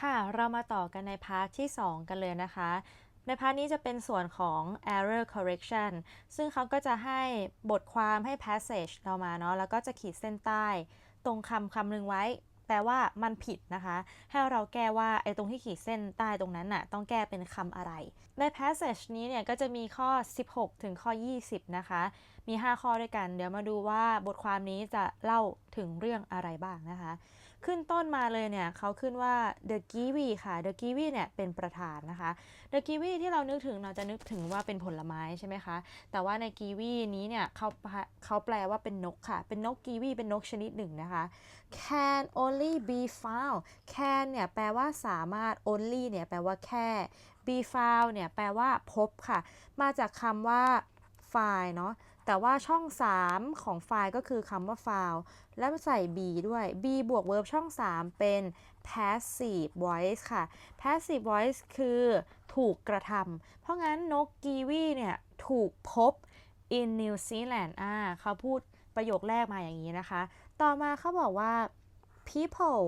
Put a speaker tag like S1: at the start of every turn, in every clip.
S1: ค่ะ เรามาต่อกันในพาร์ทที่ 2 กันเลยนะคะ ในพาร์ทนี้จะเป็นส่วนของ error correction ซึ่งเขาก็จะให้บทความให้ passage เรามาเนาะ แล้วก็จะขีดเส้นใต้ ตรงคำคำหนึ่งไว้ แปลว่ามันผิดนะคะ ให้เราแก้ว่าไอ้ตรงที่ขีดเส้นใต้ตรงนั้นน่ะ ต้องแก้เป็นคำอะไร ใน passage นี้เนี่ยก็จะมีข้อ 16 ถึงข้อ 20 นะคะ มี 5 ข้อด้วยกัน เดี๋ยวมาดูว่าบทความนี้จะเล่าถึงเรื่องอะไรบ้างนะคะ ขึ้นต้นมาเลยเนี่ยเขาขึ้นว่า The Kiwi ค่ะ The Kiwi เนี่ยเป็นประธานนะคะ The Kiwi ที่เรานึกถึงเราจะนึกถึงว่าเป็นผลไม้ใช่ไหมคะ แต่ว่าในกีวีนี้เนี่ยเขาเขาแปลว่าเป็นนกค่ะ เป็นนกกีวีเป็นนกชนิดหนึ่งนะคะ can only be found can เนี่ยแปลว่าสามารถ only เนี่ยแปลว่าแค่ be found เนี่ยแปลว่าพบค่ะ มาจากคำว่า find เนาะแต่ว่าช่อง 3 ของ find ก็คือคำว่า found แล้วใส่ b ด้วย b บวก verb ช่อง 3 เป็น passive voice ค่ะ passive voice คือถูกกระทำเพราะงั้นนกกีวีเนี่ย ถูกพบ in New Zealand อ่าเขาพูดประโยคแรกมาอย่างนี้นะคะ ต่อมาเขาบอกว่า people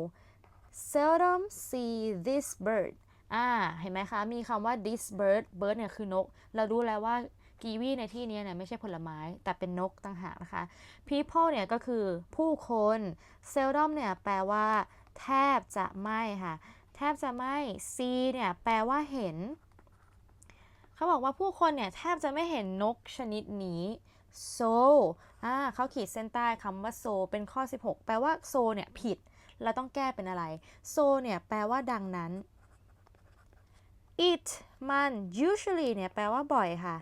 S1: seldom see this bird อ่า เห็นไหมคะ มีคำว่า this bird bird เนี่ยคือนก เรารู้แล้วว่า กีวีในที่นี้เนี่ยไม่ใช่ผลไม้แต่เป็นนกต่างหากนะคะ people เนี่ยก็คือผู้คน seldom เนี่ยแปลว่าแทบจะไม่ค่ะ แทบจะไม่ see เนี่ยแปลว่าเห็น เขาบอกว่าผู้คนเนี่ยแทบจะไม่เห็นนกชนิดนี้ so อ่าเขาขีดเส้นใต้คำว่า so เป็นข้อ 16 แปลว่า so เนี่ยผิด เราต้องแก้เป็นอะไร so เนี่ยแปลว่าดังนั้น it มัน usually เนี่ยแปลว่าบ่อยค่ะ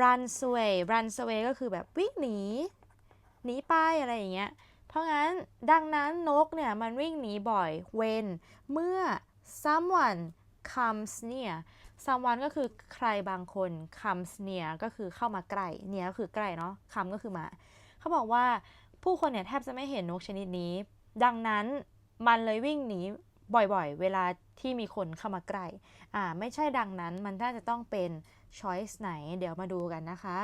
S1: run away run away ก็คือแบบวิ่งหนี หนีไปอะไรอย่างเงี้ย เพราะงั้นดังนั้นนกเนี่ยมันวิ่งหนีบ่อย when เมื่อ someone comes near someone ก็คือใครบางคน comes near ก็คือเข้ามาใกล้ near ก็คือใกล้เนาะ come ก็คือมา เขาบอกว่าผู้คนเนี่ยแทบจะไม่เห็นนกชนิดนี้ ดังนั้นมันเลยวิ่งหนีบ่อยๆ เวลาที่มีคนเข้ามาใกล้ อ่า ไม่ใช่ดังนั้น มันน่าจะต้องเป็น choice ไหน เดี๋ยวมาดูกันนะคะ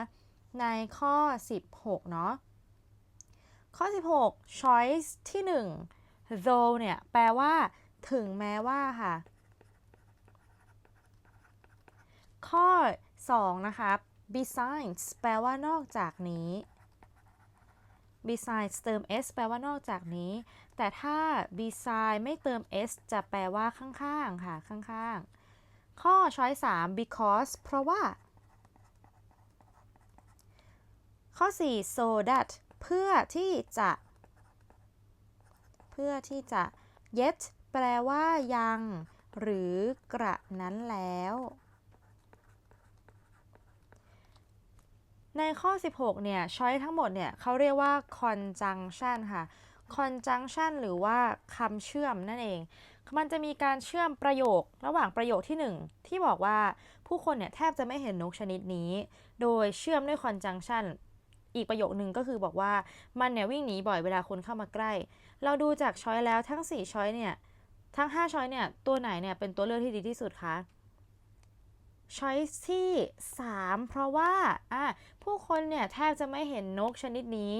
S1: ในข้อ 16 เนาะข้อ 16 choice ที่ 1 though เนี่ย แปลว่า ถึงแม้ว่าค่ะ ข้อ 2 นะคะ besides แปลว่านอกจากนี้ besides เติม s แปลว่านอกจากนี้ แต่ถ้า beside ไม่เติม s จะแปลว่าข้างๆ ค่ะ ข้างๆ ข้อ choice 3 because เพราะว่า ข้อ 4 so that เพื่อที่จะ เพื่อที่จะ yet แปลว่ายัง หรือกระนั้นแล้ว ในข้อ 16 เนี่ย ช้อยทั้งหมดเนี่ยเขาเรียกว่า conjunction ค่ะ conjunction หรือว่าคำเชื่อมนั่นเอง มันจะมีการเชื่อมประโยคระหว่างประโยคที่ 1 ที่บอกว่าผู้คนเนี่ยแทบจะไม่เห็นนกชนิดนี้ โดยเชื่อมด้วย conjunction อีกประโยคหนึ่งก็คือบอกว่ามันเนี่ยวิ่งหนีบ่อยเวลาคนเข้ามาใกล้ เราดูจากช้อยแล้วทั้ง 4 ช้อยเนี่ยทั้ง 5 ช้อยเนี่ยตัวไหนเนี่ยเป็นตัวเลือกที่ดีที่สุดคะช้อยที่ 3 เพราะว่าอะผู้คนเนี่ยแทบจะไม่เห็นนกชนิดนี้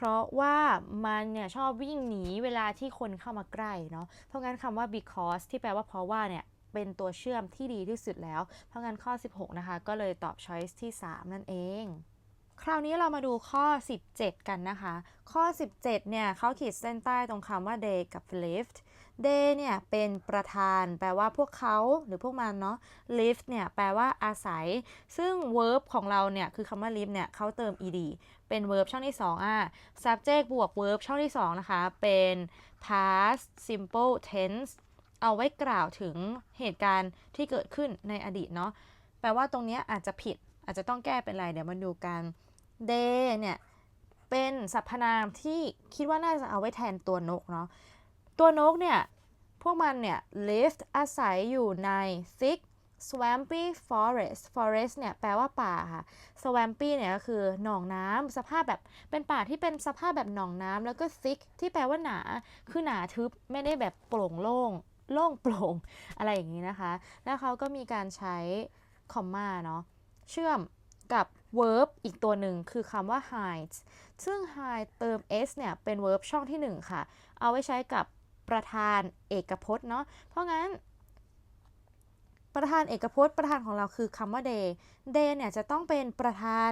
S1: เพราะว่ามันเนี่ยชอบวิ่งหนีเวลาที่คนเข้ามาใกล้เนาะเพราะงั้นคำว่า because ที่แปลว่าเพราะว่าเนี่ยเป็นตัวเชื่อมที่ดีที่สุดแล้ว เพราะงั้นข้อ 16 นะคะ ก็เลยตอบ choice ที่ 3 นั่นเอง คราวนี้เรามาดูข้อ 17 กันนะคะ ข้อ 17 เนี่ยเขาขีดเส้นใต้ตรงคำว่า day กับ lift they เนี่ยเป็นประธาน แปลว่าพวกเขาหรือพวกมันเนาะ live เนี่ยแปลว่าอาศัย ซึ่ง verb ของเราเนี่ยคือคำว่า live เนี่ยเขาเติม ed เป็น verb ช่องที่2อะ subject บวก verb ช่องที่ 2 นะคะ เป็น past simple tense เอาไว้กล่าวถึงเหตุการณ์ที่เกิดขึ้นในอดีตเนาะ แปลว่าตรงนี้อาจจะผิด อาจจะต้องแก้เป็นไร เดี๋ยวมาดูกัน they เนี่ยเป็นสรรพนามที่คิดว่าน่าจะเอาไว้แทนตัวนกเนาะ ตัวนกเนี่ย พวกมันเนี่ย lived อาศัยอยู่ใน thick swampy forest forest เนี่ยแปลว่าป่าค่ะ swampy เนี่ยก็คือหนองน้ำสภาพแบบเป็นป่าที่เป็นสภาพแบบหนองน้ำแล้วก็ thick ที่แปลว่าหนา คือหนาทึบไม่ได้แบบโปร่งโล่ง โล่งโปร่งอะไรอย่างนี้นะคะ แล้วเขาก็มีการใช้ comma เนาะเชื่อมกับ verb อีกตัวหนึ่งคือคำว่า hide ซึ่ง hide เติม s เนี่ยเป็น verb ช่องที่ 1 ค่ะ เอาไว้ใช้กับ ประธานเอกพจน์เนาะเพราะงั้น ประธานเอกพจน์ ประธานของเราคือคำว่า day day เนี่ยจะต้องเป็นประธาน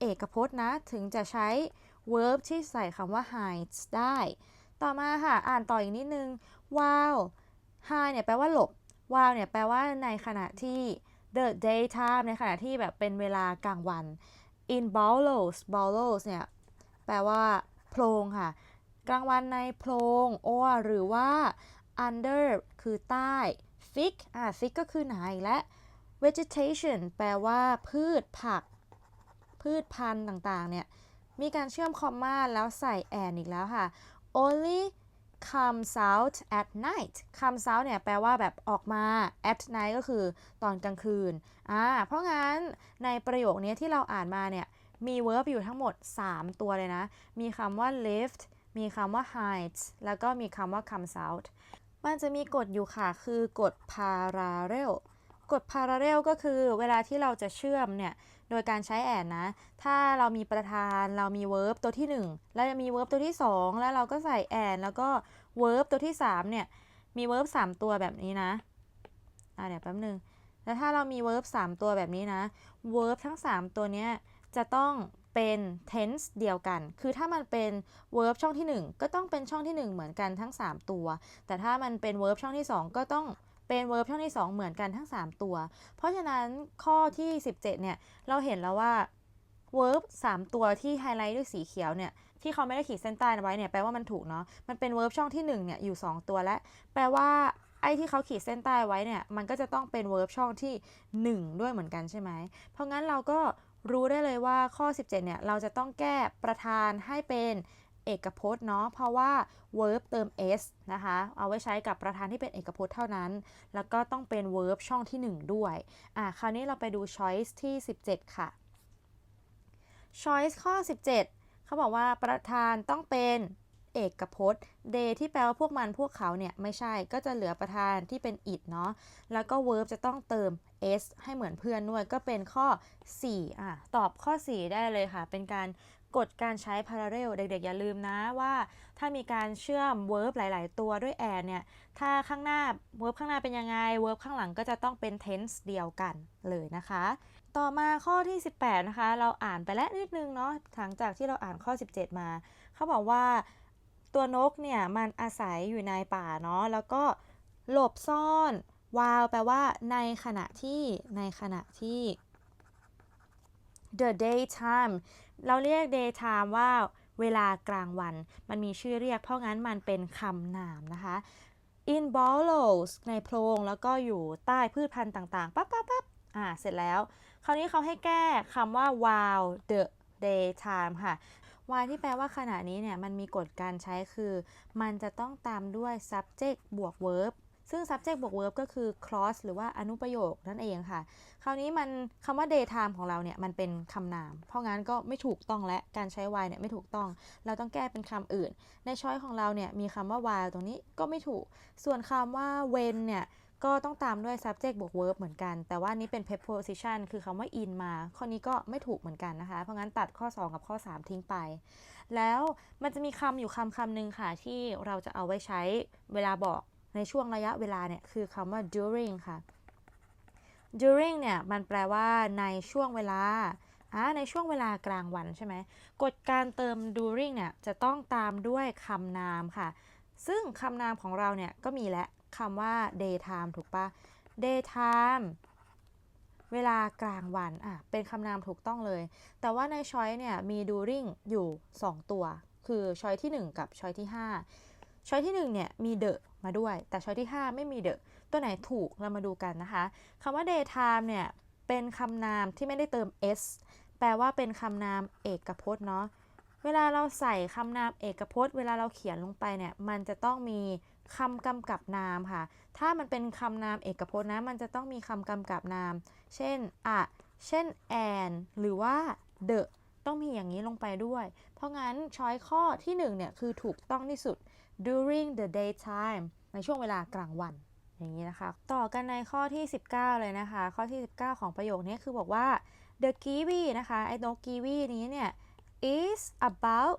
S1: เอกพจน์นะถึงจะใช้ verb ที่ใส่คำว่า hides ได้ ต่อมาค่ะ อ่านต่ออีกนิดนึง while hide เนี่ยแปลว่าหลบ while เนี่ยแปลว่าในขณะที่ the daytime ในขณะที่แบบเป็นเวลากลางวัน in bowels bowels เนี่ยแปลว่าโพรงค่ะ กลางวันในโพรง or หรือว่า under คือใต้ thick อ่า thick ก็คือหนาอีกและ vegetation แปลว่าพืชผัก พืชพันธุ์ต่างๆ เนี่ย มีการเชื่อมคอมมาแล้วใส่ and อีกแล้วค่ะ only comes out at night comes out เนี่ย แปลว่าแบบออกมา at night ก็คือตอนกลางคืน อ่า เพราะงั้นในประโยคนี้ที่เราอ่านมาเนี่ย มี verb อยู่ทั้งหมด 3 ตัวเลยนะ มีคำว่า lift มีคำว่า hides แล้วก็มีคำว่า comes out มันจะมีกฎอยู่ค่ะ คือกฎ parallel กฎ parallel ก็คือเวลาที่เราจะเชื่อมเนี่ย โดยการใช้ and นะ ถ้าเรามีประธานเรามี verb ตัวที่ 1 แล้วมี verb ตัวที่ 2 แล้วเราก็ใส่ and แล้วก็ verb ตัวที่ 3 เนี่ย มี verb 3 ตัวแบบนี้นะอ่าเดี๋ยวแป๊บนึง แล้วถ้าเรามี verb 3 ตัวแบบนี้นะ verb ทั้ง 3 ตัวเนี้ยจะต้อง เป็น tense เดียวกัน คือถ้ามันเป็น verb ช่องที่ 1 ก็ต้องเป็นช่องที่ 1 เหมือนกันทั้ง 3 ตัว แต่ถ้ามันเป็น verb ช่องที่ 2 ก็ต้องเป็น verb ช่องที่ 2 เหมือนกันทั้ง 3 ตัว เพราะฉะนั้นข้อที่ 17 เนี่ย เราเห็นแล้วว่า verb 3 ตัวที่ไฮไลท์ด้วยสีเขียวเนี่ย ที่เขาไม่ได้ขีดเส้นใต้ไว้เนี่ย แปลว่ามันถูกเนาะ มันเป็น verb ช่องที่ 1 เนี่ย อยู่ 2 ตัวและ แปลว่าไอ้ที่เขาขีดเส้นใต้ไว้เนี่ย มันก็จะต้องเป็น verb ช่องที่ 1 ด้วยเหมือนกันใช่ไหม เพราะงั้นเราก็ รู้ได้เลยว่าข้อ 17 เนี่ย เราจะต้องแก้ประธานให้เป็นเอกพจน์เนาะ เพราะว่า verb เติม s นะคะ เอาไว้ใช้กับประธานที่เป็นเอกพจน์เท่านั้น แล้วก็ต้องเป็น verb ช่องที่ 1 ด้วย อะ คราวนี้เราไปดู choice ที่ 17 ค่ะ choice ข้อ 17 เขาบอกว่าประธานต้องเป็นเอกพจน์ they ที่แปลว่าพวกมันพวกเขาเนี่ย ไม่ใช่ก็จะเหลือประธานที่เป็น it เนาะ แล้วก็ verb จะต้องเติม s ให้เหมือนเพื่อนด้วยก็เป็นข้อ 4 อะ ตอบข้อ 4 ได้เลยค่ะ เป็นการกฎการใช้ parallel เด็กๆ อย่าลืมนะว่าถ้ามีการเชื่อม verb หลาย ๆ ตัวด้วย and เนี่ย ถ้าข้างหน้า verb ข้างหน้าเป็นยังไง verb ข้างหลังก็จะต้องเป็น tense เดียวกันเลยนะคะ ต่อมาข้อที่ 18 นะคะ เราอ่านไปแล้วนิดนึงเนาะหลังจากที่เราอ่านข้อ 17 มา เขาบอกว่าตัวนกเนี่ย มันอาศัยอยู่ในป่าเนาะแล้วก็หลบซ่อน while แปลว่าในขณะที่ในขณะที่ the daytime เราเรียก daytime ว่าเวลากลางวัน มันมีชื่อเรียก เพราะงั้นมันเป็นคำนามนะคะ in burrows ในโพรง แล้วก็อยู่ใต้พืชพันธุ์ต่างๆ ปั๊บปั๊บปั๊บอ่า เสร็จแล้ว คราวนี้เขาให้แก้คำว่า while the daytime ค่ะ while ที่แปลว่าขณะนี้เนี่ย มันมีกฎการใช้คือ มันจะต้องตามด้วย subject บวก verb ซึ่ง subject บวก verb ก็คือ clause หรือว่าอนุประโยคนั่นเองค่ะ คราวนี้มันคำว่า daytime ของเราเนี่ยมันเป็นคำนาม เพราะงั้นก็ไม่ถูกต้องและการใช้ why เนี่ยไม่ถูกต้อง เราต้องแก้เป็นคำอื่น ในช้อยของเราเนี่ยมีคำว่า while ตรงนี้ก็ไม่ถูก ส่วนคำว่า when เนี่ยก็ต้องตามด้วย subject บวก verb เหมือนกัน แต่ว่านี้เป็น preposition คือคำว่า in มา ข้อนี้ก็ไม่ถูกเหมือนกันนะคะ เพราะงั้นตัดข้อ 2 กับข้อ 3 ทิ้งไป แล้วมันจะมีคำอยู่คำคำหนึ่งค่ะ ที่เราจะเอาไว้ใช้เวลาบอก ในช่วงระยะเวลาเนี่ยคือคำว่า during ค่ะ during เนี่ยมันแปลว่าในช่วงเวลาอ่าในช่วงเวลากลางวันใช่ไหมกฎการเติม during เนี่ยจะต้องตามด้วยคำนามค่ะ ซึ่งคำนามของเราเนี่ยก็มีและคำว่า daytime ถูกปะ daytime เวลากลางวันอะเป็นคำนามถูกต้องเลย แต่ว่าในช้อยเนี่ยมี during อยู่ 2 ตัว คือช้อยที่ 1 กับช้อยที่ 5ช้อยที่1เนี่ยมี the มาด้วย แต่ช้อยที่ 5 ไม่มี the ตัวไหนถูกเรามาดูกันนะคะคำว่า daytime เนี่ย เป็นคำนามที่ไม่ได้เติม s แปลว่าเป็นคำนามเอกพจน์เนาะเวลาเราใส่คำนามเอกพจน์ เวลาเราเขียนลงไปเนี่ย มันจะต้องมีคำกำกับนามค่ะ ถ้ามันเป็นคำนามเอกพจน์นะ มันจะต้องมีคำกำกับนาม เช่น อะ เช่น and หรือว่า the ต้องมีอย่างนี้ลงไปด้วย เพราะงั้นช้อยข้อที่1เนี่ยคือถูกต้องที่สุด during the daytime ในช่วงเวลากลางวัน อย่างนี้นะคะ ต่อกันในข้อที่ 19 เลยนะคะ ข้อที่ 19 ของประโยคนี้คือบอกว่า the kiwi นะคะ ไอ้นกกีวีนี้เนี่ย is about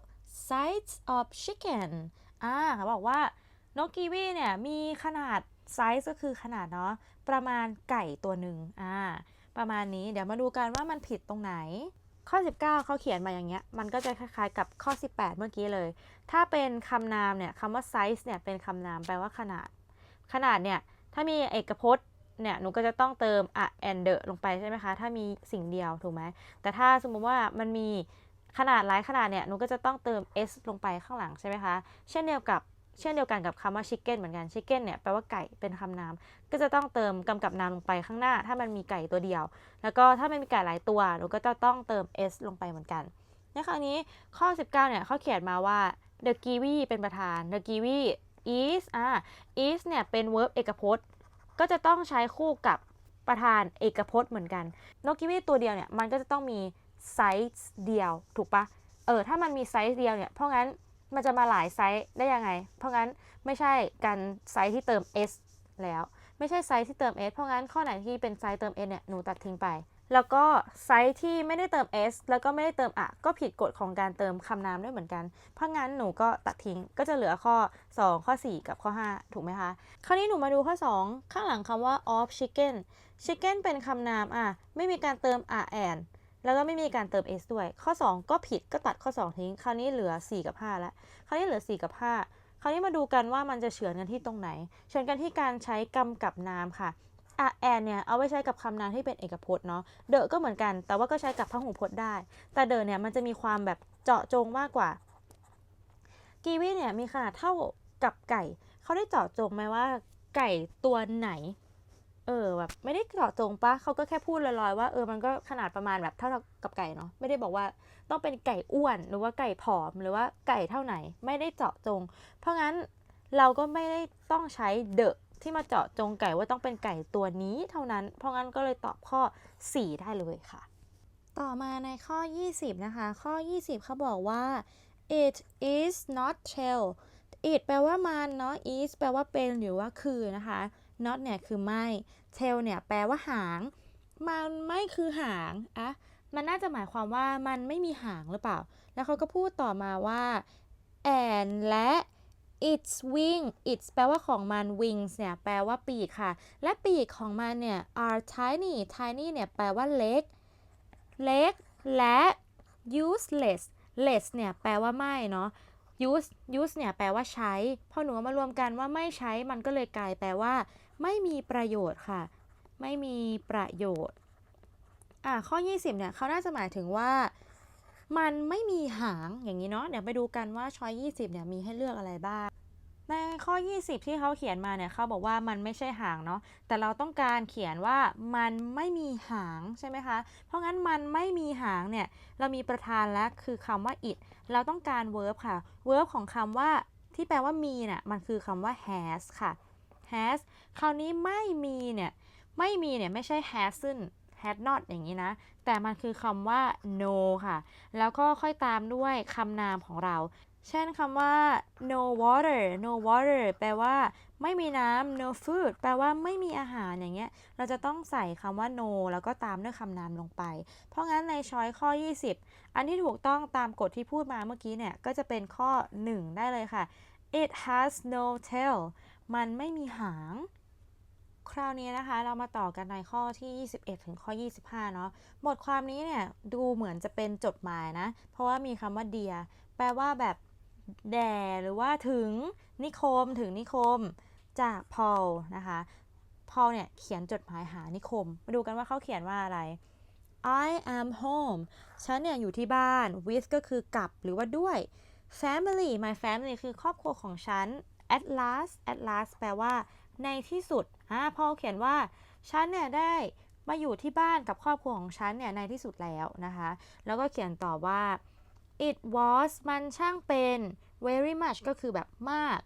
S1: size of chicken อ่าเขาบอกว่านกกีวีเนี่ยมีขนาดไซส์ก็คือขนาดเนาะประมาณไก่ตัวหนึ่งอ่าประมาณนี้เดี๋ยวมาดูกันว่ามันผิดตรงไหน ข้อ 19 เขาเขียนมาอย่างเงี้ย มันก็จะคล้ายๆกับข้อ 18 เมื่อกี้เลย ถ้าเป็นคำนามเนี่ยคำว่า size เนี่ยเป็นคำนามแปลว่าขนาด ขนาดเนี่ยถ้ามีเอกพจน์เนี่ยหนูก็จะต้องเติม a and the ลงไปใช่ไหมคะ ถ้ามีสิ่งเดียวถูกไหมแต่ถ้าสมมุติว่ามันมีขนาดหลายขนาดเนี่ยหนูก็จะต้องเติม s ลงไปข้างหลังใช่ไหมคะ เช่นเดียวกับเช่นเดียวกันกับคำว่า chicken เหมือนกัน chicken เนี่ยแปลว่าไก่เป็นคำนาม ก็จะต้องเติมกำกับนามลงไปข้างหน้า ถ้ามันมีไก่ตัวเดียว แล้วก็ถ้ามันมีไก่หลายตัวหนูก็จะต้องเติม s ลงไปเหมือนกันในครั้งนี้ข้อ 19เนี่ยเขาเขียนมาว่า the kiwi เป็นประธาน the kiwi is อ่า is เนี่ยเป็น verb เอกพจน์ ก็จะต้องใช้คู่กับประธานเอกพจน์เหมือนกันนกกิวีตัวเดียวเนี่ยมันก็จะต้องมีไซส์เดียวถูกปะเออถ้ามันมีไซส์เดียวเนี่ยเพราะงั้นมันจะมาหลายไซส์ได้ยังไง เพราะงั้นไม่ใช่การไซส์ที่เติม s แล้ว ไม่ใช่ไซส์ที่เติม s เพราะงั้นข้อไหนที่เป็นไซส์เติม s เนี่ยหนูตัดทิ้งไป แล้วก็ไซส์ที่ไม่ได้เติม s แล้วก็ไม่ได้เติมอะก็ผิดกฎของการเติมคำนามด้วยเหมือนกัน เพราะงั้นหนูก็ตัดทิ้งก็จะเหลือข้อ 2 ข้อ 4 กับข้อ 5 ถูกไหมคะ คราวนี้หนูมาดูข้อ 2 ข้างหลังคำว่า of chicken chicken เป็นคำนามอะไม่มีการเติม a and แล้วก็ไม่มีการเติม s ด้วย ข้อ 2 ก็ผิดก็ตัดข้อ 2 ทิ้ง คราวนี้เหลือ 4 กับ 5 แล้ว คราวนี้เหลือ 4 กับ 5 คราวนี้มาดูกันว่ามันจะเฉือนกันที่ตรงไหน เฉือนกันที่การใช้กำกับนามค่ะ a and เนี่ยเอาไว้ใช้กับคำนามที่เป็นเอกพจน์เนาะเดอะก็เหมือนกัน แต่ว่าก็ใช้กับพหูพจน์ได้ แต่เดอะเนี่ยมันจะมีความแบบเจาะจงมากกว่ากีวีเนี่ยมีขนาดเท่ากับไก่ เขาได้เจาะจงไหมว่าไก่ตัวไหน เออแบบไม่ได้เจาะจงปะเขาก็แค่พูดลอยๆว่าเออมันก็ขนาดประมาณแบบเท่ากับไก่เนาะไม่ได้บอกว่าต้องเป็นไก่อ้วนหรือว่าไก่ผอมหรือว่าไก่เท่าไหน ไม่ได้เจาะจง เพราะงั้นเราก็ไม่ได้ต้องใช้เดอะ ที่มาเจาะจงไก่ว่าต้องเป็นไก่ตัวนี้เท่านั้น เพราะงั้นก็เลยตอบข้อ 4 ได้เลยค่ะ ต่อมาในข้อ 20 นะคะ ข้อ 20เขาบอกว่า it is not tail it แปลว่ามันเนาะ is แปลว่าเป็นหรือว่าคือนะคะ not เนี่ยคือไม่ tail เนี่ยแปลว่าหาง มันไม่คือหางอะมันน่าจะหมายความว่ามันไม่มีหางหรือเปล่า แล้วเขาก็พูดต่อมาว่า and และ its wing its แปลว่าของมัน wings เนี่ยแปลว่าปีกค่ะ และปีกของมันเนี่ย are tiny tiny เนี่ยแปลว่าเล็ก เล็ก และ useless less เนี่ยแปลว่าไม่เนาะ use use เนี่ยแปลว่าใช้ พอหนูมารวมกันว่าไม่ใช้มันก็เลยกลายแปลว่า ไม่มีประโยชน์ค่ะ ไม่มีประโยชน์ อะข้อ 20เนี่ยเขาน่าจะหมายถึงว่า มันไม่มีหางอย่างนี้เนาะเดี๋ยวไปดูกันว่าช้อย 20 เนี่ยมีให้เลือกอะไรบ้าง ในข้อ 20 ที่เขาเขียนมาเนี่ยเขาบอกว่ามันไม่ใช่หางเนาะแต่เราต้องการเขียนว่ามันไม่มีหางใช่ไหมคะ เพราะงั้นมันไม่มีหางเนี่ยเรามีประธานแล้วคือคำว่า it เราต้องการ verb ค่ะ verb ของคำว่าที่แปลว่ามีเนี่ยมันคือคำว่า has ค่ะ has คราวนี้ไม่มีเนี่ยไม่มีเนี่ยไม่ใช่ hasn't had not อย่างนี้นะ แต่มันคือคำว่า no ค่ะ แล้วก็ค่อยตามด้วยคำนามของเรา เช่นคำว่า no water no water แปลว่าไม่มีน้ำ no food แปลว่าไม่มีอาหารอย่างเงี้ย เราจะต้องใส่คำว่า no แล้วก็ตามด้วยคำนามลงไป เพราะงั้นในช้อยข้อ 20 อันที่ถูกต้องตามกฎที่พูดมาเมื่อกี้เนี่ย ก็จะเป็นข้อ 1 ได้เลยค่ะ it has no tail มันไม่มีหาง คราวนี้นะคะ เรามาต่อกันในข้อที่ 21 ถึงข้อ 25 เนาะบทความนี้เนี่ยดูเหมือนจะเป็นจดหมายนะ เพราะว่ามีคำว่า dear แปลว่าแบบแด่หรือว่าถึงนิคมถึงนิคมจากพอลนะคะพอลเนี่ยเขียนจดหมายหานิคม มาดูกันว่าเขาเขียนว่าอะไร I am home ฉันเนี่ยอยู่ที่บ้าน with ก็คือกับหรือว่าด้วย family my family คือครอบครัวของฉัน at last at last แปลว่า ในที่สุดอ่าพอเขียนว่าฉันเนี่ยได้มาอยู่ที่บ้านกับครอบครัวของฉันเนี่ยในที่สุดแล้วนะคะ แล้วก็เขียนต่อว่า it was มันช่างเป็น very much ก็คือแบบมาก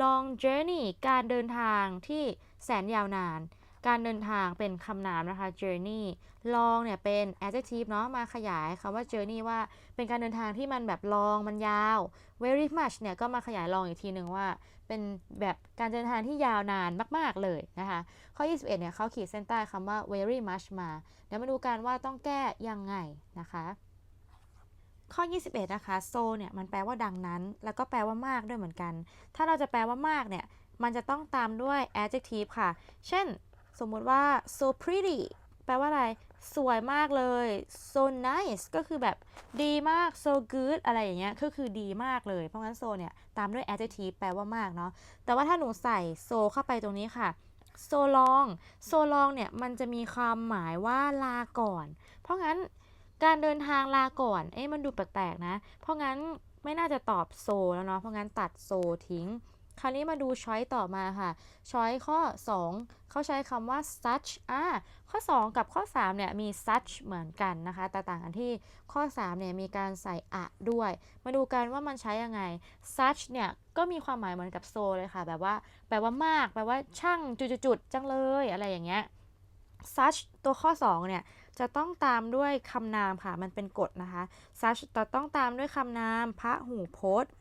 S1: long journey การเดินทางที่แสนยาวนาน การเดินทางเป็นคำนามนะคะ journey long เนี่ยเป็น adjective เนาะมาขยายคำว่า journey ว่าเป็นการเดินทางที่มันแบบ long มันยาว very much เนี่ยก็มาขยาย long อีกทีหนึ่งว่า เป็นแบบการเดินทางที่ยาวนานมาก ๆ เลยนะคะ ข้อ 21 เนี่ยเขาขีดเส้นใต้คำว่า very much มา เดี๋ยวมาดูกันว่าต้องแก้ยังไงนะคะข้อ 21 นะคะ so เนี่ย มันแปลว่าดังนั้น แล้วก็แปลว่ามากด้วยเหมือนกัน ถ้าเราจะแปลว่ามากเนี่ย มันจะต้องตามด้วย adjective ค่ะ เช่น สมมุติว่า so pretty แปลว่าอะไร สวยมากเลย so nice ก็คือแบบดีมาก so good อะไรอย่างเงี้ย ก็คือดีมากเลย เพราะงั้น so เนี่ย ตามด้วย adjective แปลว่ามากเนาะ แต่ว่าถ้าหนูใส่ so เข้าไปตรงนี้ค่ะ so long so long เนี่ย มันจะมีความหมายว่าลาก่อน เพราะงั้นการเดินทางลาก่อน เอ๊ะ มันดูแปลกๆนะ เพราะงั้นไม่น่าจะตอบ so แล้วเนาะ เพราะงั้นตัด so ทิ้ง คราวนี้มาดูช้อยต่อมาค่ะ ช้อยข้อ 2 เขาใช้คำว่า such อ่าข้อ 2 กับข้อ 3 เนี่ย มี such เหมือนกันนะคะ แต่ต่างกันที่ข้อ 3 เนี่ย มีการใส่อะด้วย มาดูกันว่ามันใช้ยังไง such เนี่ย ก็มีความหมายเหมือนกับ so เลยค่ะ แบบว่า แปลว่ามาก แปลว่าช่างจุดๆๆจังเลย อะไรอย่างเงี้ย such ตัวข้อ 2 เนี่ยจะต้องตามด้วยคำนามค่ะ มันเป็นกฎนะคะ such จะต้องตามด้วยคำนามพระหูพจน์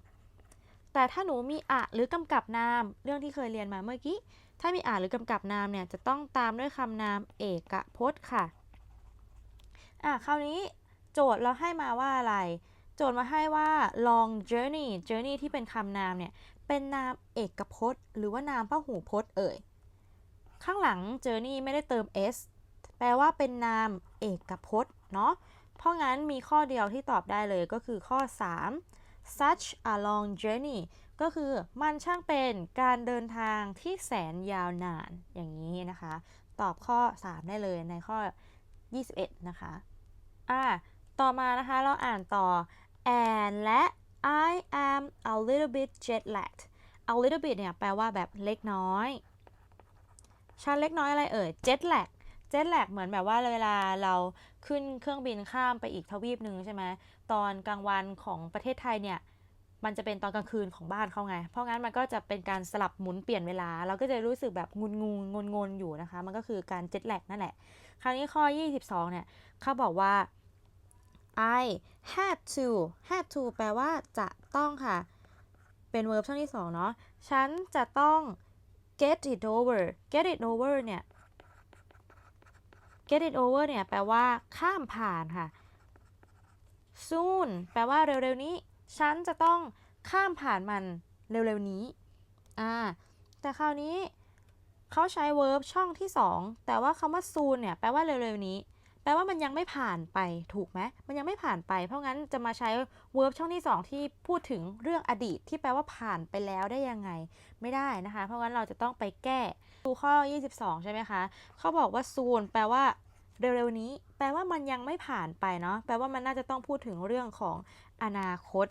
S1: แต่ถ้าหนูมีอะหรือกำกับนาม เรื่องที่เคยเรียนมาเมื่อกี้ ถ้ามีอะหรือกำกับนามเนี่ยจะต้องตามด้วยคำนามเอกพจน์ค่ะ อะคราวนี้โจทย์เราให้มาว่าอะไร โจทย์มาให้ว่า long journey journey ที่เป็นคำนามเนี่ยเป็นนามเอกพจน์ หรือว่านามพหูพจน์เอ่ย ข้างหลัง journey ไม่ได้เติม s แปลว่าเป็นนามเอกพจน์เนาะ เพราะงั้นมีข้อเดียวที่ตอบได้เลยก็คือข้อ 3 such a long journey ก็คือมันช่างเป็นการเดินทางที่แสนยาวนานอย่างนี้นะคะ ตอบข้อ 3 ได้เลยในข้อ 21 นะคะ อ่า ต่อมานะคะเราอ่านต่อ and และ I am a little bit jet lagged a little bit เนี่ยแปลว่าแบบเล็กน้อยชั้นเล็กน้อยอะไรเอ่ย jet lag jet lag เหมือนแบบว่าเวลาเราขึ้นเครื่องบินข้ามไปอีกทวีปหนึ่งใช่ไหมตอนกลางวันของประเทศไทยเนี่ยมันจะเป็นตอนกลางคืนของบ้านเขาไง เพราะงั้นมันก็จะเป็นการสลับหมุนเปลี่ยนเวลา เราก็จะรู้สึกแบบงุนงูงนงนอยู่นะคะ มันก็คือการ jet lag นั่นแหละ คราวนี้ข้อ 22 เนี่ยเขาบอกว่า I had to had to แปลว่าจะต้องค่ะ เป็น verb ช่องที่ 2 เนาะ ฉันจะต้อง get it over get it over เนี่ย get it over เนี่ยแปลว่าข้ามผ่านค่ะ soon แปลว่าเร็วๆนี้ ฉันจะต้องข้ามผ่านมันเร็วๆนี้ อ่า แต่คราวนี้เขาใช้ verb ช่องที่ 2 แต่ว่าคำว่า soon เนี่ยแปลว่าเร็วๆนี้ แปลว่ามันยังไม่ผ่านไปถูกไหม มันยังไม่ผ่านไป เพราะงั้นจะมาใช้ verb ช่องที่ 2 ที่พูดถึงเรื่องอดีตที่แปลว่าผ่านไปแล้วได้ยังไง ไม่ได้นะคะ เพราะงั้นเราจะต้องไปแก้ ดูข้อ 22 ใช่ไหมคะ เขาบอกว่า soon แปลว่าเร็วๆนี้ แปลว่ามันยังไม่ผ่านไปเนาะ แปลว่ามันน่าจะต้องพูดถึงเรื่องของอนาคต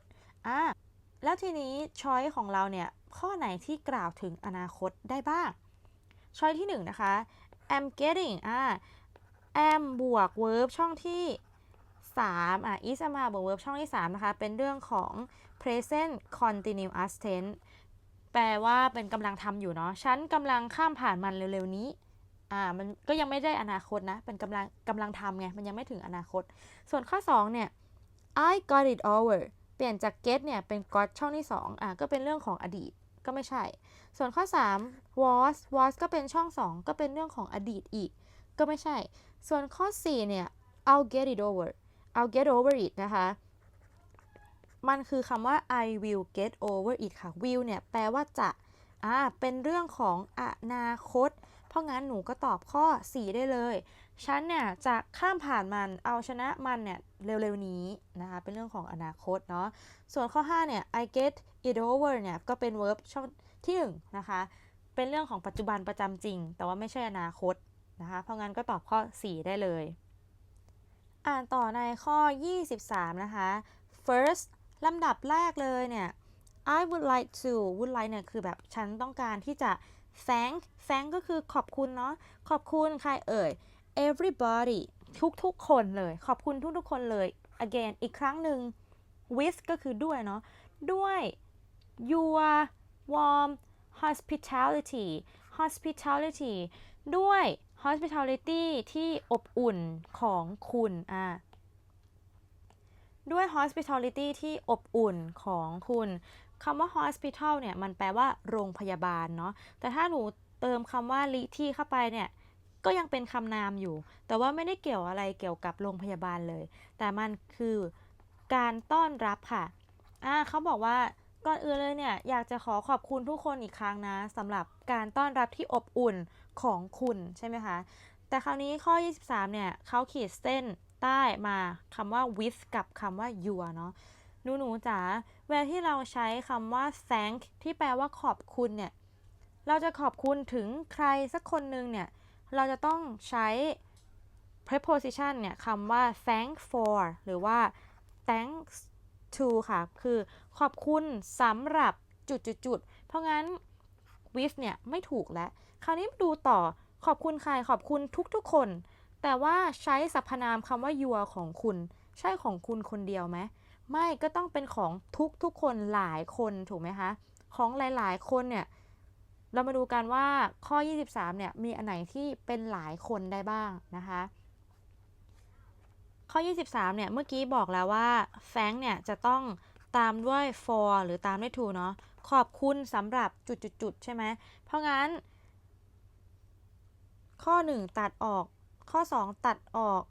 S1: อะแล้วทีนี้ช้อยของเราเนี่ย ข้อไหนที่กล่าวถึงอนาคตได้บ้าง ช้อยที่1นนะคะ am getting อ่า am บวก verb ช่องที่ 3 อะ is มาบวก verb ช่องที่ 3 นะคะ เป็นเรื่องของ present continuous tense แปลว่าเป็นกำลังทำอยู่เนาะ ฉันกำลังข้ามผ่านมันเร็วๆนี้ อ่า มันก็ยังไม่ได้อนาคตนะ เป็นกำลังกำลังทำไง มันยังไม่ถึงอนาคต ส่วนข้อ 2 เนี่ย I got it over เปลี่ยนจาก get เนี่ย เป็น got ช่องที่ 2 อะก็เป็นเรื่องของอดีต ก็ไม่ใช่ ส่วนข้อ 3 was was ก็เป็นช่อง 2 ก็เป็นเรื่องของอดีตอีก ก็ไม่ใช่ ส่วนข้อ 4 เนี่ย I'll get it over I'll get over it นะคะ มันคือคำว่า I will get over it ค่ะ will เนี่ยแปลว่าจะอ่าเป็นเรื่องของอนาคต เพราะงั้นหนูก็ตอบข้อ 4 ได้เลย ฉันเนี่ยจะข้ามผ่านมัน เอาชนะมันเนี่ยเร็วๆนี้นะคะ เป็นเรื่องของอนาคตเนาะ ส่วนข้อ 5 เนี่ย I get it over เนี่ยก็เป็น verb ช่องที่1นะคะ เป็นเรื่องของปัจจุบันประจำจริง แต่ว่าไม่ใช่อนาคตนะคะ เพราะงั้นก็ตอบข้อ 4 ได้เลย อ่านต่อในข้อ 23 นะคะ first ลำดับแรกเลยเนี่ย I would like to would like เนี่ยคือแบบฉันต้องการที่จะ thank thank ก็คือขอบคุณเนาะขอบคุณใครเอ่ย everybody ทุกๆคนเลย ขอบคุณทุกๆคนเลย again อีกครั้งหนึ่ง with ก็คือด้วยเนาะด้วย your warm hospitality hospitality ด้วย hospitality ที่อบอุ่นของคุณ อะ ด้วย hospitality ที่อบอุ่นของคุณคำว่า hospital เนี่ยมันแปลว่าโรงพยาบาลเนาะแต่ถ้าหนูเติมคำว่า li ที่เข้าไปเนี่ยก็ยังเป็นคำนามอยู่ แต่ว่าไม่ได้เกี่ยวอะไรเกี่ยวกับโรงพยาบาลเลย แต่มันคือการต้อนรับค่ะอ่าเขาบอกว่าก่อนอื่นเลยเนี่ยอยากจะขอขอบคุณทุกคนอีกครั้งนะสำหรับการต้อนรับที่อบอุ่นของคุณใช่ไหมคะแต่คราวนี้ข้อ 23 เนี่ยเขาขีดเส้น ใต้มาคำว่า with กับคำว่า your เนาะหนูหนูๆจ๋าเวลาที่เราใช้คำว่า thank ที่แปลว่าขอบคุณเนี่ย เราจะขอบคุณถึงใครสักคนหนึ่งเนี่ย เราจะต้องใช้ preposition เนี่ยคำว่า thank for หรือว่า thanks to ค่ะ คือขอบคุณสำหรับจุดๆเพราะงั้น with เนี่ย ไม่ถูกแล้ว คราวนี้ดูต่อขอบคุณใครขอบคุณทุกๆคน แต่ว่าใช้สรรพนามคำว่า your ของคุณ ใช่ของคุณคนเดียวไหมไม่ก็ต้องเป็นของทุกๆคนหลายคนถูกไหมคะ ของหลายๆ คนเนี่ย เรามาดูกันว่าข้อ 23 เนี่ย มีอันไหนที่เป็นหลายคนได้บ้างนะคะ ข้อ 23 เนี่ย เมื่อกี้บอกแล้วว่า thank เนี่ย จะต้องตามด้วย for หรือตามด้วย to เนาะขอบคุณสำหรับจุดๆๆใช่ไหม เพราะงั้น ข้อ 1 ตัดออก ข้อ 2 ตัดออก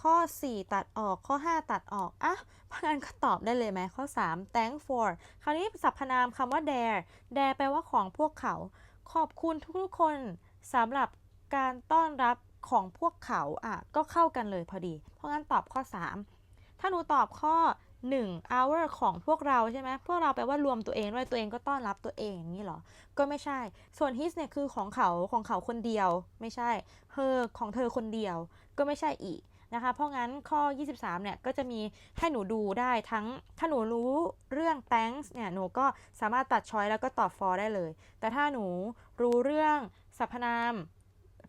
S1: ข้อ 4 ตัดออก ข้อ 5 ตัดออก อะเพราะงั้นก็ตอบได้เลยไหมข้อ 3 thank for คราวนี้สรรพนามคำว่า dare dare แปลว่าของพวกเขา ขอบคุณทุกๆคนสำหรับการต้อนรับของพวกเขา อะ ก็เข้ากันเลยพอดี เพราะงั้นตอบข้อ 3 ถ้าหนูตอบข้อ 1 hour ของพวกเราใช่ไหมพวกเราแปลว่ารวมตัวเองด้วยตัวเองก็ต้อนรับตัวเองอย่างนี้หรอ ก็ไม่ใช่ ส่วน his เนี่ยคือของเขาของเขาคนเดียว ไม่ใช่ her ของเธอคนเดียว ก็ไม่ใช่อีกนะคะ เพราะงั้นข้อ 23 เนี่ยก็จะมีให้หนูดูได้ทั้งถ้าหนูรู้เรื่อง thanks เนี่ยหนูก็สามารถตัดช้อยแล้วก็ตอบ for ได้เลย แต่ถ้าหนูรู้เรื่องสรรพนาม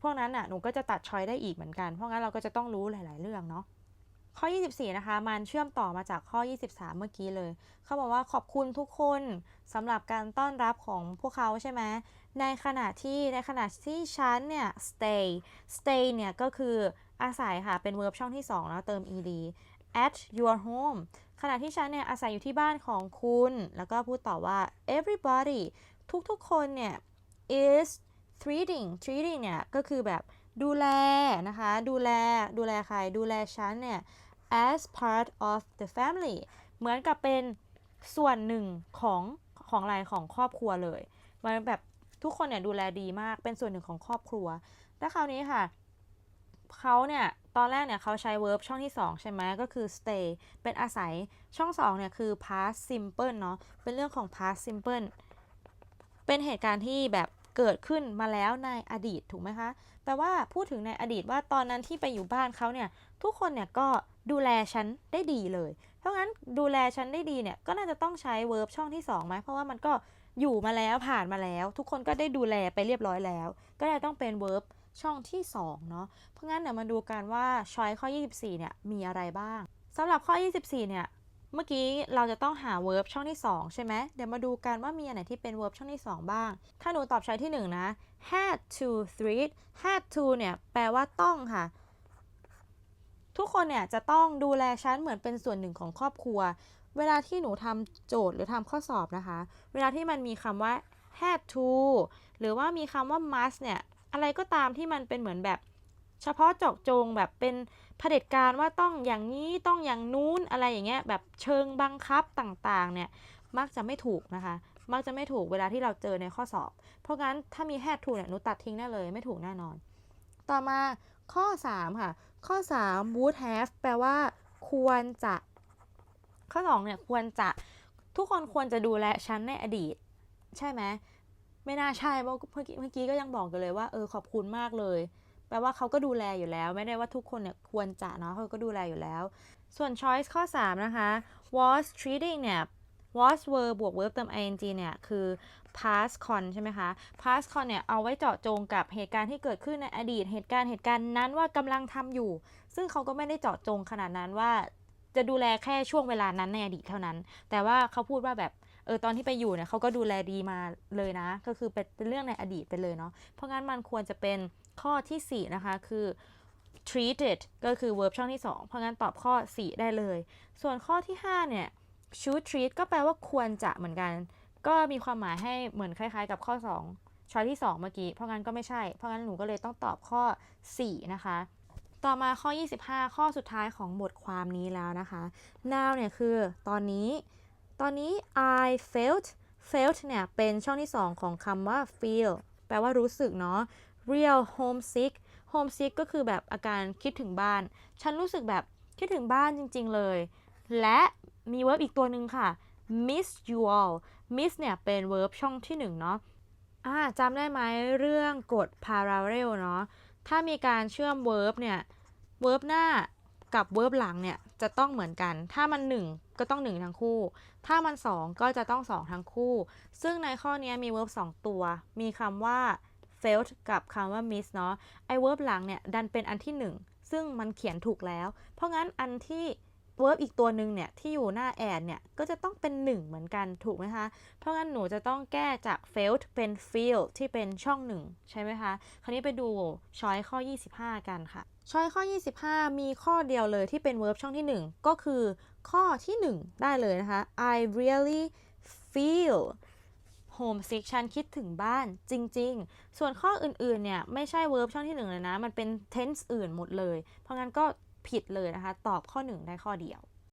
S1: พวกนั้นน่ะหนูก็จะตัดช้อยได้อีกเหมือนกัน เพราะงั้นเราก็จะต้องรู้หลาย ๆ เรื่องเนาะ ข้อ 24 นะคะ มันเชื่อมต่อมาจากข้อ 23 เมื่อกี้เลย เขาบอกว่าขอบคุณทุกคนสำหรับการต้อนรับของพวกเขาใช่ไหม ในขณะที่ในขณะที่ฉันเนี่ย stay stay เนี่ย ก็คืออาศัยค่ะ เป็น verb ช่องที่ 2 แล้วเติม ed at your home ขณะที่ฉันเนี่ยอาศัยอยู่ที่บ้านของคุณ แล้วก็พูดต่อว่า everybody ทุกๆ คนเนี่ย is treating treating เนี่ย ก็คือแบบดูแลนะคะ ดูแล ดูแลใคร ดูแลฉันเนี่ย as part of the family เหมือนกับเป็นส่วนหนึ่งของของอะไรของครอบครัวเลย มันแบบทุกคนเนี่ยดูแลดีมาก เป็นส่วนหนึ่งของครอบครัวแล้วคราวนี้ค่ะ เขาเนี่ย ตอนแรกเนี่ยเขาใช้ verb ช่องที่ 2 ใช่ไหมก็คือ stay เป็นอาศัย ช่อง2เนี่ยคือ past simple เนาะ เป็นเรื่องของ past simple เป็นเหตุการณ์ที่แบบเกิดขึ้นมาแล้วในอดีตถูกไหมคะ แปลว่าพูดถึงในอดีตว่าตอนนั้นที่ไปอยู่บ้านเขาเนี่ย ทุกคนเนี่ยก็ ดูแลฉันได้ดีเลย เพราะงั้นดูแลฉันได้ดีเนี่ยก็น่าจะต้องใช้ verb ช่องที่2ไหมเพราะว่ามันก็อยู่มาแล้วผ่านมาแล้ว ทุกคนก็ได้ดูแลไปเรียบร้อยแล้ว ก็เลยต้องเป็น verb ช่องที่2เนาะเพราะงั้นเดี๋ยวมาดูกันว่าช้อยข้อ 24 เนี่ยมีอะไรบ้างสำหรับข้อ 24 เนี่ยเมื่อกี้เราจะต้องหา verb ช่องที่ 2 ใช่ไหมเดี๋ยวมาดูกันว่ามีอันไหนที่เป็น verb ช่องที่ 2 บ้าง ถ้าหนูตอบช้อยที่ 1 นะ had to treat had to เนี่ยแปลว่าต้องค่ะ ทุกคนเนี่ยจะต้องดูแลฉันเหมือนเป็นส่วนหนึ่งของครอบครัว เวลาที่หนูทำโจทย์หรือทำข้อสอบนะคะ เวลาที่มันมีคำว่า had to หรือว่ามีคำว่า must เนี่ย อะไรก็ตามที่มันเป็นเหมือนแบบเฉพาะเจาะจงแบบเป็นเผด็จการว่าต้องอย่างนี้ต้องอย่างนู้นอะไรอย่างเงี้ยแบบเชิงบังคับต่างๆ เนี่ย มักจะไม่ถูกนะคะ มักจะไม่ถูกเวลาที่เราเจอในข้อสอบ เพราะงั้นถ้ามี had to เนี่ยหนูตัดทิ้งได้เลยไม่ถูกแน่นอน ต่อมาข้อ 3 ค่ะ ข้อ 3 would have แปลว่า ควรจะ ข้อ2เนี่ยควรจะทุกคนควรจะดูแลฉันในอดีต ใช่ไหมไม่น่าใช่เพราะเมื่อกี้เมื่อกี้ก็ยังบอกกันเลยว่าเออขอบคุณมากเลย แปลว่าเขาก็ดูแลอยู่แล้ว ไม่ได้ว่าทุกคนเนี่ยควรจะเนาะเขาก็ดูแลอยู่แล้ว ส่วน choice ข้อ 3 นะคะ was treating เนี่ย was verb บวก verb เติม ing เนี่ย คือ past con ใช่ไหมคะ past con เนี่ย เอาไว้เจาะจงกับเหตุการณ์ที่เกิดขึ้นในอดีต เหตุการณ์เหตุการณ์นั้นว่ากำลังทำอยู่ ซึ่งเขาก็ไม่ได้เจาะจงขนาดนั้นว่า จะดูแลแค่ช่วงเวลานั้นในอดีตเท่านั้น แต่ว่าเขาพูดว่าแบบเออตอนที่ไปอยู่เนี่ยเขาก็ดูแลดีมาเลยนะ ก็คือเป็นเรื่องในอดีตไปเลยเนาะเพราะงั้นมันควรจะเป็นข้อทีสี่4 นะคะ คือ treated ก็คือ verb ช่องที่ 2 เพราะงั้นตอบข้อ 4 ได้เลย ส่วนข้อที่ 5 เนี่ย should treat ก็แปลว่าควรจะเหมือนกัน ก็มีความหมายให้เหมือนคล้ายๆ กับข้อ 2 ช้อยที่ 2 เมื่อกี้ เพราะงั้นก็ไม่ใช่ เพราะงั้นหนูก็เลยต้องตอบข้อ 4 นะคะ ต่อมาข้อ 25 ข้อสุดท้ายของบทความนี้แล้วนะคะ now เนี่ยคือตอนนี้ ตอนนี้ I felt felt เนี่ยเป็นช่องที่ 2 ของคำว่า feel แปลว่ารู้สึกเนาะ real homesick homesick ก็คือแบบอาการคิดถึงบ้าน ฉันรู้สึกแบบคิดถึงบ้านจริง ๆ เลย และ มี verb อีกตัวหนึ่งค่ะ miss you all miss เนี่ยเป็น verb ช่องที่1เนาะอ่าจำได้ไหมเรื่องกฎ parallel เนาะ ถ้ามีการเชื่อม verb เนี่ย verb หน้ากับ verb หลังเนี่ยจะต้องเหมือนกัน ถ้ามัน 1 ก็ต้อง 1 ทั้งคู่ ถ้ามัน 2 ก็จะต้อง 2 ทั้งคู่ ซึ่งในข้อนี้มี verb 2ตัว มีคำว่า felt กับคำว่า miss เนาะ ไอ้ verb หลังเนี่ยดันเป็นอันที่ 1 ซึ่งมันเขียนถูกแล้ว เพราะงั้นอันที่ verb อีกตัวหนึ่งเนี่ยที่อยู่หน้า add เนี่ยก็จะต้องเป็น 1 เหมือนกันถูกไหมคะ เพราะงั้นหนูจะต้องแก้จาก felt เป็น feel ที่เป็นช่อง 1 ใช่ไหมคะ คราวนี้ไปดูช้อยข้อ 25 กันค่ะ ช้อยข้อ 25 มีข้อเดียวเลยที่เป็น verb ช่องที่ 1 ก็คือข้อที่ 1 ได้เลยนะคะ I really feel homesick ฉันคิดถึงบ้านจริง ๆ ส่วนข้ออื่น ๆ เนี่ย ไม่ใช่ verb ช่องที่ 1 เลยนะ มันเป็น tense อื่นหมดเลย เพราะงั้นก็ ผิดเลยนะคะ ตอบข้อ 1 ได้ข้อเดียว